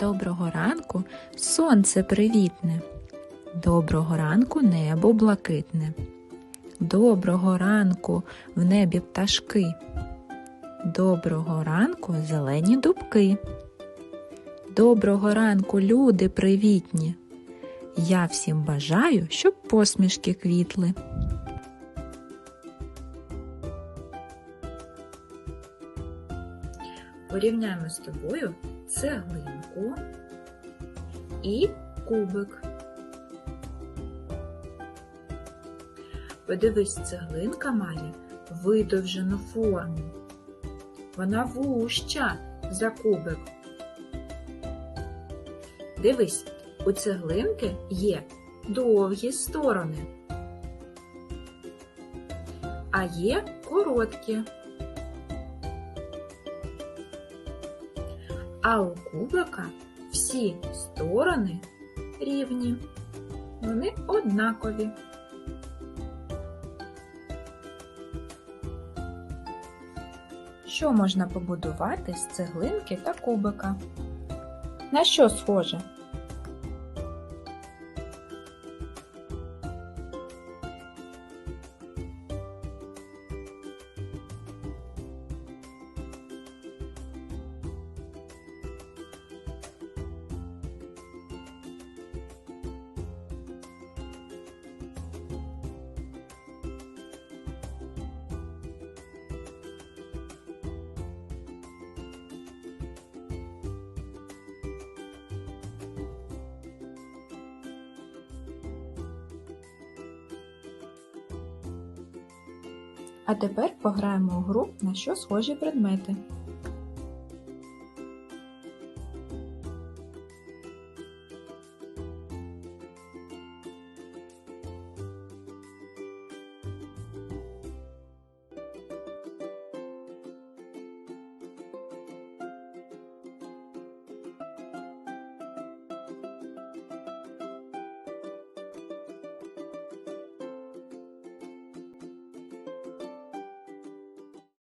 Доброго ранку сонце привітне. Доброго ранку небо блакитне. Доброго ранку в небі пташки. Доброго ранку зелені дубки. Доброго ранку, люди привітні. Я всім бажаю, щоб посмішки квітли. Порівняємо з тобою цеглинку і кубик. Подивись, цеглинка має видовжену форму. Вона вуща за кубик. Дивись, у цеглинки є довгі сторони, а є короткі. А у кубика всі сторони рівні. Вони однакові. Що можна побудувати з цеглинки та кубика? На що схоже? А тепер пограємо у гру на що схожі предмети.